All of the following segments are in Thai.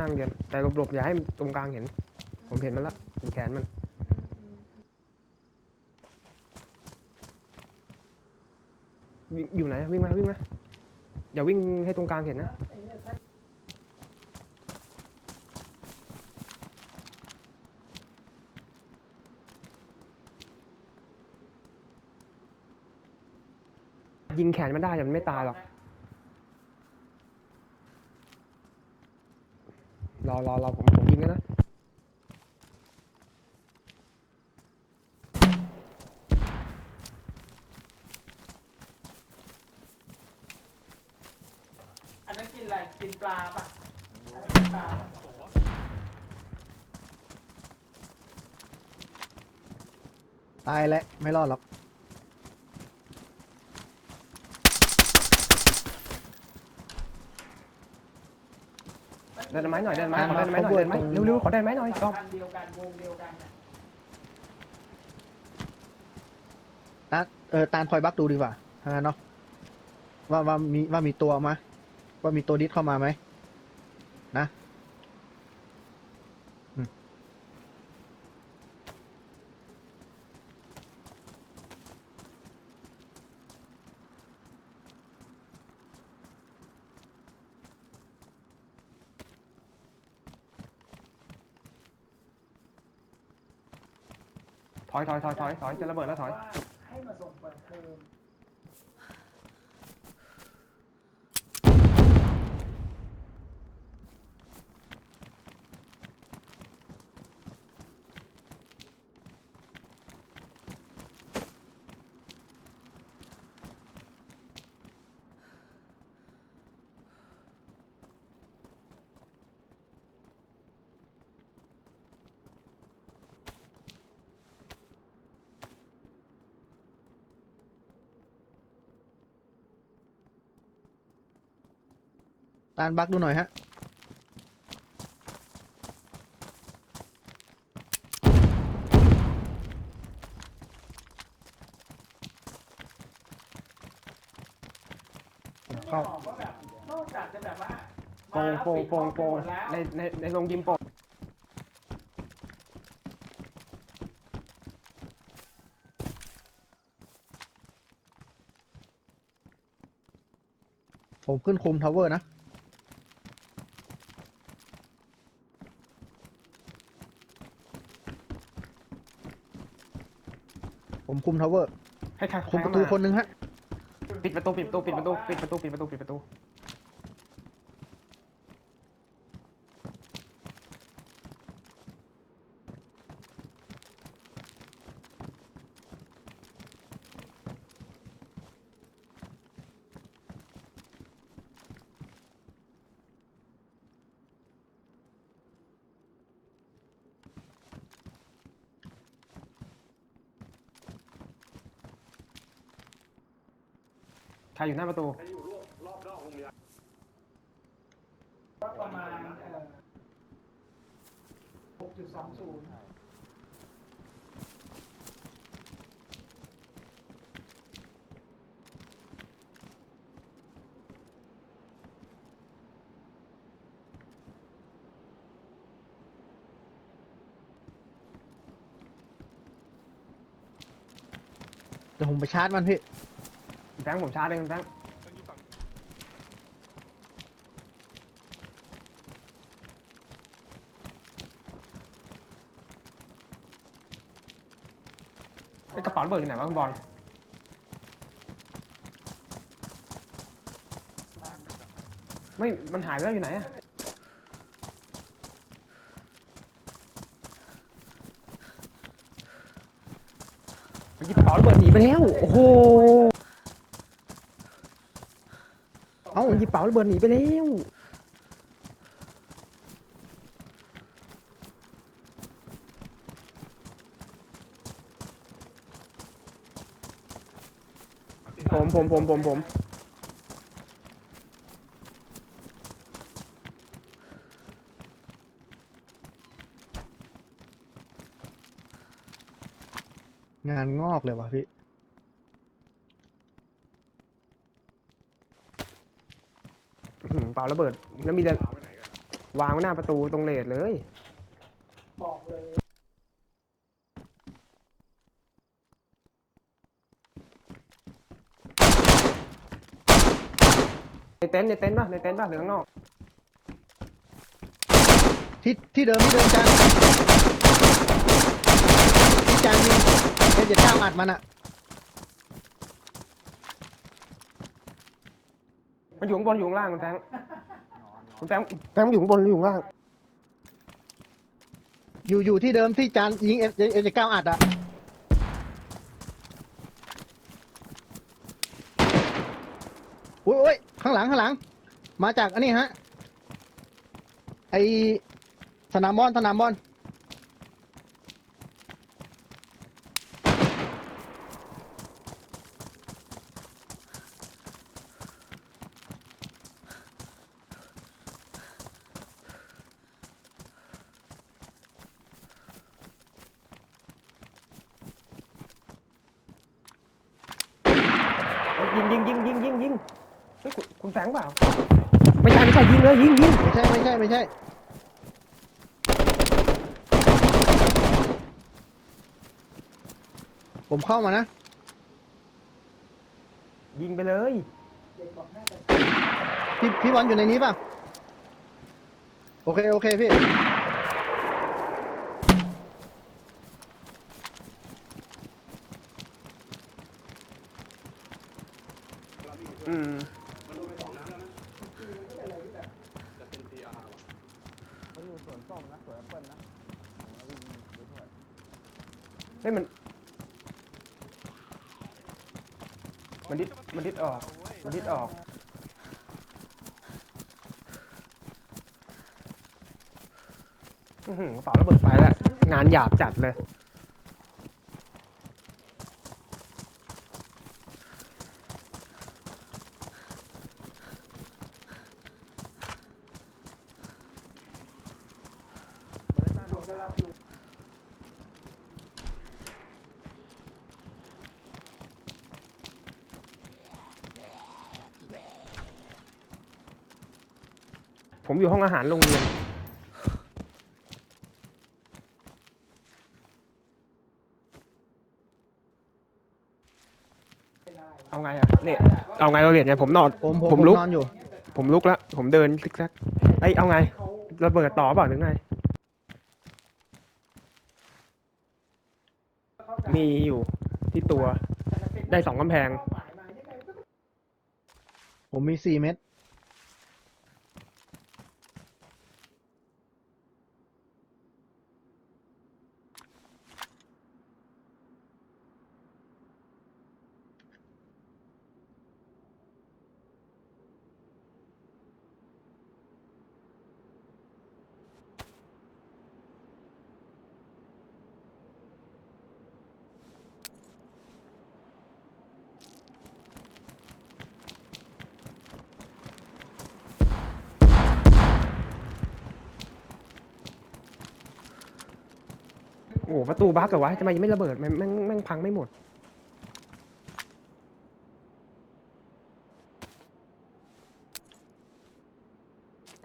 นั่งเดียวแต่หลบๆอย่าให้ตรงกลางเห็น ผมเห็นมันละเห็นแขนมันวิ่งอยู่ไหนวิ่งมาวิ่งมาอย่าวิ่งให้ตรงกลางเห็นนะยิงแขนมันได้แต่มันไม่ตายหรอก รอรอรอผมผมยิงแล้วนะอันนั้นกินอะไรกินปลาปะอันนั้นกินปลาปะตายแล้วไม่รอดหรอก เดินไม้หน่อยเดินไม้ขอเดินไม้หน่อยเดินไม้เร็วๆขอเดินไม้หน่อยจอบพันธุ์เดียวกันวงเดียวกันน่ะตาเออตาลคอยบักดูดีกว่าทางนั้นเนาะว่าว่ามีว่ามีตัวมาว่ามีตัวดิสเข้ามาไหมนะ ถอยถอยถอยถอยถอยจะระเบิดแล้วถอย ให้มาส่งเปิดเทอม ตาลบักดูหน่อยฮะ เข้าบอกว่าแบบนอกจากจะแบบว่าโป่งโป่งโป่งโป่งแล้วในในในโรงยิมโป่งผมขึ้นคุมทาวเวอร์นะ ผมคุมทาวเวอร์ให้ใครคุมประตูคนหนึงฮะ ปิดประตูปิดประตูปิดประตูปิดประตูปิดประตูปิดประตู ใครอยู่หน้าประตู ก็ประมาณเอ่อหกจุดสองศูนย์เดี๋ยวผมไปชาร์จมันพี่ งค์ผมชาร์จเลยแบงค์ไอ้กระเป๋าระเบิดอยู่ไหนวะคุณบอลไม่มันหายไปแล้วอยู่ไหนอะมันหยิบกระเป๋าระเบิดหนีไปแล้วโอ้โห เอ้า หยิบเป๋าระเบิดหนีไปแล้วผมผมผมผมผมงานงอกเลยว่ะพี่ อื้อหือเป๋าระเบิด แล้วมีแต่วางไว้หน้าประตูตรงเลดเลย บอกเลยในเต็นท์ในเต็นท์ป่ะในเต็นท์ป่ะหรือข้างนอก ที่ที่เดิมที่เดิมจานที่จานยิงเอ็นเจ็ดเก้าอัดมันอะ มันอยู่ข้างบนอยู่ข้างล่างคุณแตงคุณแตงแตงมันอยู่ข้างบนหรืออยู่ข้างล่าง อยู่อยู่ที่เดิมที่จานยิงเอ็นเอ็นเจ็ดเก้าอัดอะอุ้ยอุ้ยข้างหลังข้างหลัง มาจากอันนี้ฮะ ไอสนามบอลสนามบอล ยิงยิงยิงยิงยิงยิงเฮ้ยคุณคุณแตงเปล่าไม่ใช่ไม่ใช่ยิงเลยยิงยิงไม่ใช่ไม่ใช่ไม่ใช่ผมเข้ามานะ ยิงไปเลยเด็กบอกน่าจะพี่พี่บอลอยู่ในนี้ป่ะ โอเค โอเคพี่ อืม กล้องนะสวยแอปเฮ้ยมัน มันดิดมันดิดออก มันดิดออก อื้อหือกระเป๋าระเบิดไฟแล้วงานหยาบจัดเลย ผมอยู่ห้องอาหารโรงเรียนเป็นได้เอาไงอะเนี่ยเอาไงเราเรียนไงผมนอน ผมผมผมลุก นอนอยู่ ผมลุกแล้ว ผมเดินซิกแซกไอยเอาไงเขาระเบิดต่อเปล่าหรือไงเข้าใจมีอยู่ที่ตัวแต่มันเป็นได้สองกำแพงเป้าหมายมายังไงก็ผมมีสี่เม็ด อ้โหประตูบั๊กเหรอวะทำไมยังไม่ระเบิดแม่งแม่งแม่งพังไม่หมด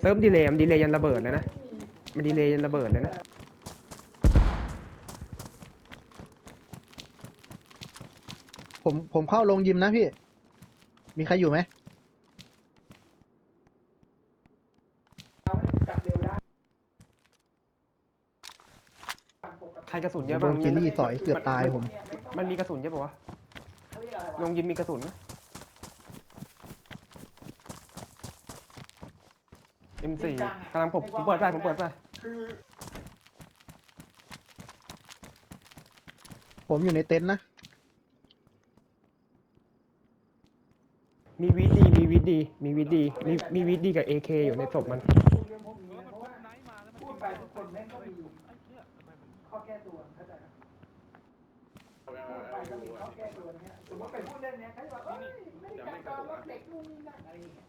เติมดีเลย์มันดีเลย์ยันระเบิดเลยนะ มันดีเลย์ยันระเบิดเลยนะ ผมผมเข้าลงยิมนะพี่ มีใครอยู่ไหม เอาจับเร็วได้ ใคร กระสุนเยอะโดบ้างนจิลลี่ต่อยเกือบตายผม มันมีกระสุนเยอะปะวะเขาเรียกอะไรลวะงยิมมีกระสุนไหม M4 กำลังผมผมเปิดไฟผมเปิดไฟคือผมอยู่ในเต็นท์นะ มีวีดีมีวีดีมีวีดีมีมีวีดีกับ AK อยู่ในศพมัน ก้ตัวเข้าใจไหมพูดไปก็มีข้อแก้ตัวนะฮะสมมติไปพูดเรื่องเนี้ยเขาจะบอกเอ้ยไม่ได้จัดการว่าเด็กนู่นนี่นั่นอะไรอย่างเงี้ย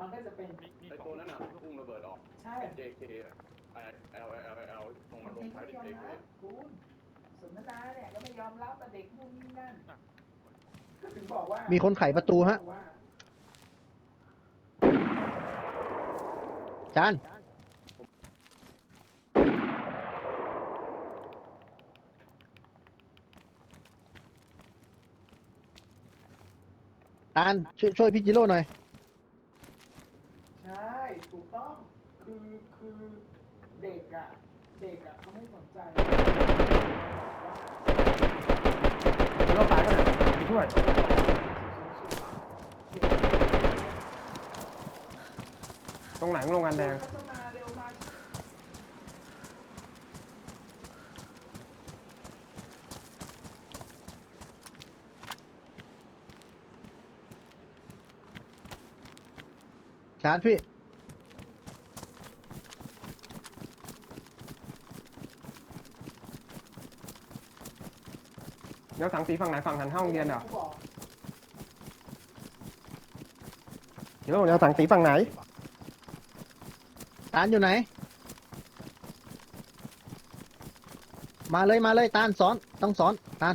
มันก็จะเป็นไอตัวนั้นอะพุ่งระเบิดออกใช่ JK L L L L ตรงมันลงท้ายไม่ด้วย JK คุณสนทนาเนี่ยก็ไม่ยอมรับว่าเด็กนู่นนี่นั่นก็ถึงบอกว่ามีคนไขประตูฮะจาน จานช่วยช่วยพี่จิโร่หน่อย ใช่ถูกต้องคือคือเด็กอะ เด็กอะเขาไม่สนใจรอบตายก็เลยไปช่วยตรงไหนของโรงงานแดงพัฒนาเร็วมา ชาร์จพี่ เดี๋ยวถังสีฝั่งไหนฝั่งหันเข้าโรงเรียนเหรอบอกเดี๋ยวเดี๋ยวถังสีฝั่งไหน ตานอยู่ไหน มาเลยมาเลยตานสอน ต้องสอนตาน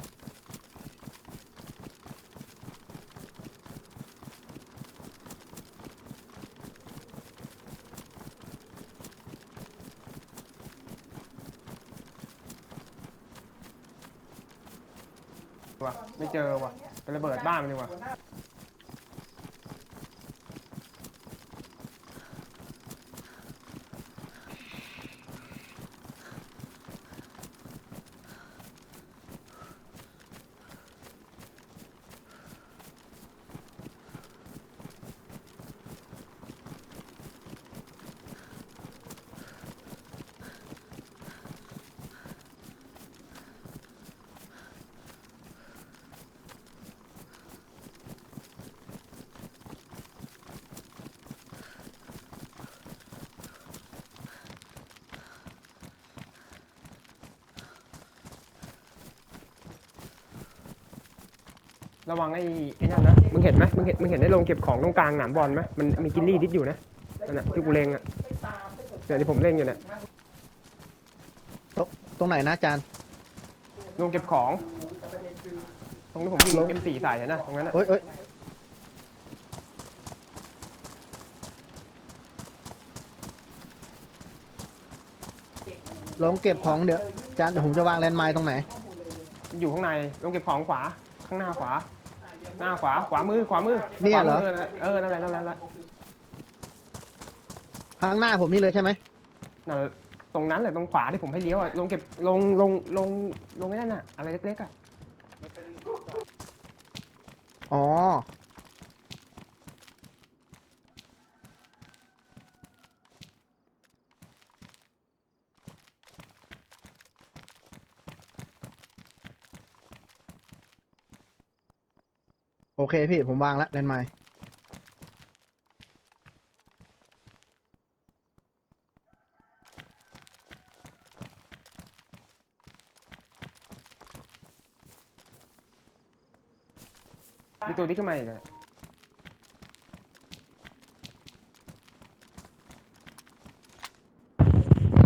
วะไม่เจอวะไประเบิดบ้านมันดีกว่า หัวหน้า ระวังไอ้ไอ้นั่นนะ มึงเห็นไหมมึงเห็น มึงเห็นได้ลงเก็บของตรงกลางหนามบอลไหมมันมีกินลี่ดิดอยู่นะนั่นน่ะที่กูเล็งอะไม่ตามไม่สนใจเดี๋ยวที่ผมเล็งอยู่เนี่ยตรงไหนนะจานลงเก็บของแต่ประเด็นคือตรงที่ผมยิง M4 ใส่อะนะตรงนั้นน่ะ เอ้ยเอ้ยลงเก็บของเดี๋ยวจานเดี๋ยวผมจะวางแลนด์ไมล์ตรงไหน อยู่ข้างในลงเก็บของขวา ข้างหน้าขวา หน้าขวาขวามือขวามือเนี่ยเหรอ ขวามืเออนั่นแหละนั่นแหละนั่นแหละข้างหน้าผมนี่เลยใช่ไหมนั่นแหละตรงนั้นแหละตรงขวาที่ผมให้เลี้ยวอะลงเก็บลงลงลงลงไอ้นั่นน่ะอะไรเล็กๆอะอ๋อ โอเคพี่ผมวางแล้วแลนด์ไมล์มีตัวนี้ขึ้นมาอีกอะ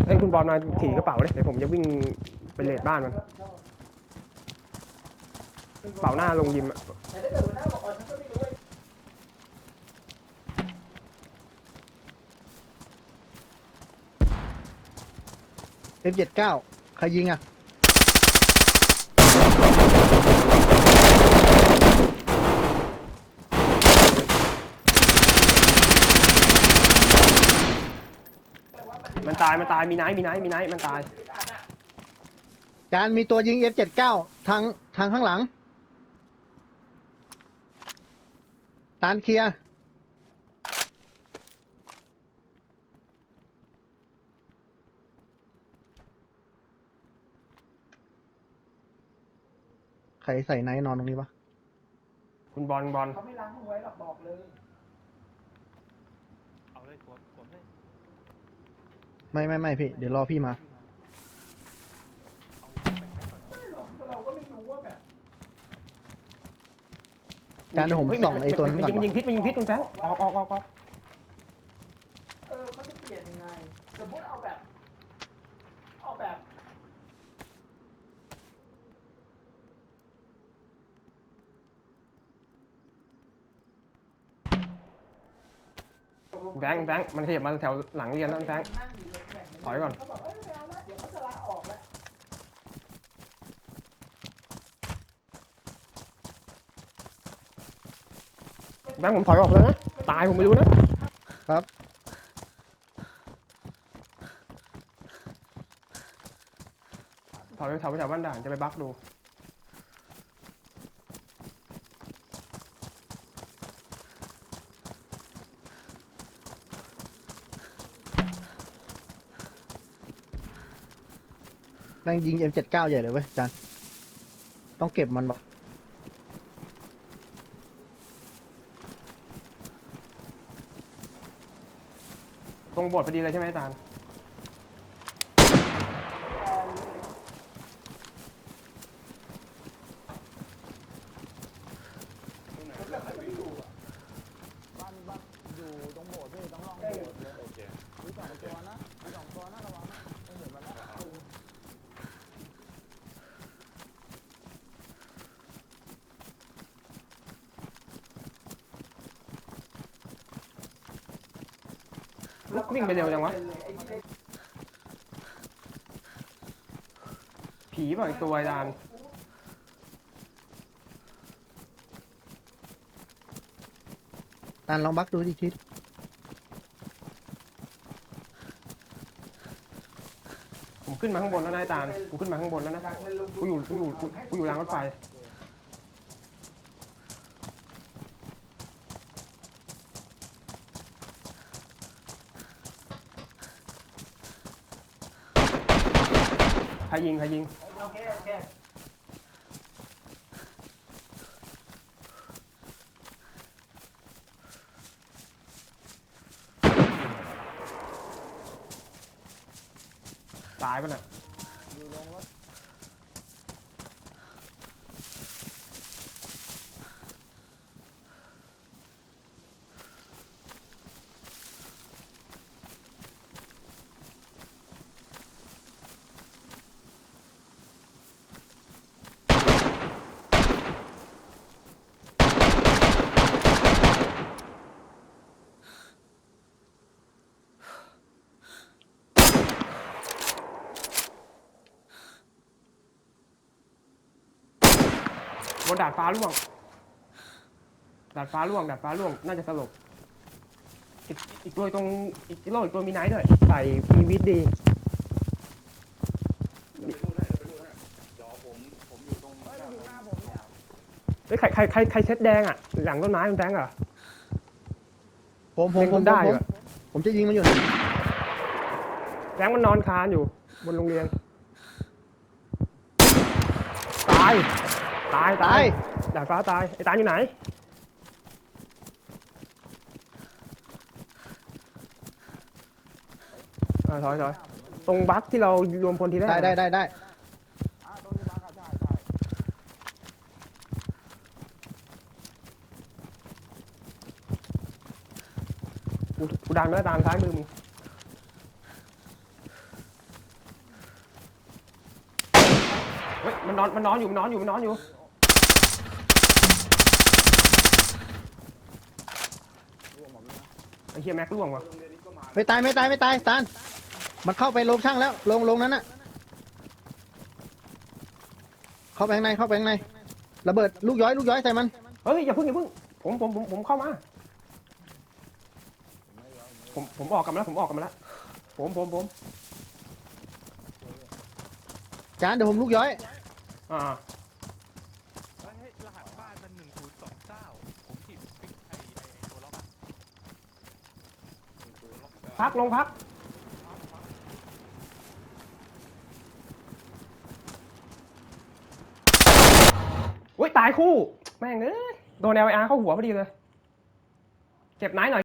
เอ้ยคุณบอลมาถือกระเป๋าเลยเดี๋ยวผมจะวิ่งไปเลดบ้านมัน เป๋าหน้าลงยิมอะแต่ถ้าเกิดหัวหน้าบอกอ๋อฉันก็ไม่รู้ไอ้เอฟเจ็ดเก้าใครยิงอะ มันตายมันตายมีไนท์มีไนท์มีไนท์มันตาย จานมีตัวยิง F79 ทางทางข้างหลัง ตานเคลียร์ใครใส่ไนท์นอนตรงนี้ปะคุณบอลบอลเขาไม่ล้างมือไว้หรอกบอกเลยเอาเลยสวมสวมเลยไม่ไม่ไม่พี่ เดี๋ยวรอพี่มา ไม่หรอกเราก็ไม่รู้ว่าแบบ จานเดี๋ยวผมเฮ้ยส่องไอ้ตัวนั้นมัก่อนยิงมันยิงพิษมันยิงพิษตรงแฟงออกออกออกออกเออเขาจะเปลี่ยนยังไงสมมติเอาแบบเอาแบบตกลงแบงค์แบงค์มันขยับมาแถวหลังเรียนแล้วแบงค์นั่งอยู่เลยแบ่งถอยก่อน เขาบอกเอ้ยไม่เอาละเดี๋ยวเขาจะลาออกแล้ว แบงค์ผมถอยออกแล้วนะตายผมไม่รู้นะครับ ถอยไปแถวไปแถวบ้านด่านจะไปบักดูแม่งยิง M79 ใหญ่เลยเว้ยจานต้องเก็บมันวะ ตรงโบสถ์พอดีเลยใช่ไหมอาจารย์ บ้านบ้านอยู่ตรงโบสถ์พี่ต้องลองโบสถ์เลย โอเค มีสองตัวนะมีสองตัวนะระวังนะไม่เห็นมันนะ ลุก วิ่งไปเร็วจังวะ ผีเปล่าอีกตัวอาจารย์ตานลองบักดูดิชิดผมขึ้นมาข้างบนแล้วนะอาจารย์ผมขึ้นมาข้างบนแล้วนะ กูอยู่กูอยู่กูกูอยู่รางรถไฟ ยิงใครยิงโอเคโอเคตายป่ะน่ะอยู่ลงรถ นดาดฟ้าร่วง ดาดฟ้าร่วง ดาดฟ้าร่วง น่าจะสลบ อีกอีกตัวตรง อีกโลกอีกตัวมีไนท์ด้วย ใส่มีวิทดีเดี๋ยวไปดูให้เดี๋ยวไปดูให้เดี๋ยวผมผมอยู่ตรงเฮ้ยมันอยู่หน้าผมเนี่ยเฮ้ยใครใครใครใครเช็ดแดงอะ หลังต้นไม้มันแดงเหรอ ผมผมเล็งผคมนได้ผมอะ ผมจะยิงมันอยู่นะแดงมันนอนคานอยู่ บนโรงเรียน ตาย ตายตายดาดฟ้าตายไอ้ตายอยู่ไหนเออถอยถอยตรงบัคที่เรารวมพลทีแรกได้ได้ได้ได้อ่าตรงที่บ้านเขาใช่ใช่กูกูดันไปแล้วตามซ้ายมือมึงเฮ้ยมันนอนมันนอนอยู่มันนอนอยู่มันนอนอยู่ รวมหมดเลยนะ ไอ้เฮียแม็กล่วงว่ะโรงเรียนนี้ก็มาไม่ตายไม่ตายไม่ตายตานมันเข้าไปลงช่างแล้วลงลงนั้นน่ะ เข้าไปข้างในเข้าไปข้างในระเบิดลูกย้อยลูกย้อยใส่มัน เฮ้ยอย่าเพิ่งอย่าเพิ่งผมผมผมผมเข้ามา ผมผมออกกลันมาแล้วผมออกกลันมาแล้วผมผมผมจานเดี๋ยวผมลูกย้อย อ่า เฮ้ยรหัสบ้านมันหนึ่งศูนย์สองเก้าผมผิดปิดไอไอไอตัวล็อกอะ พักลงพัก อุ้ยตายคู่ แม่งเอ้ยโดนแอลไออาร์เข้าหัวพอดีเลยเก็บไนท์หน่อย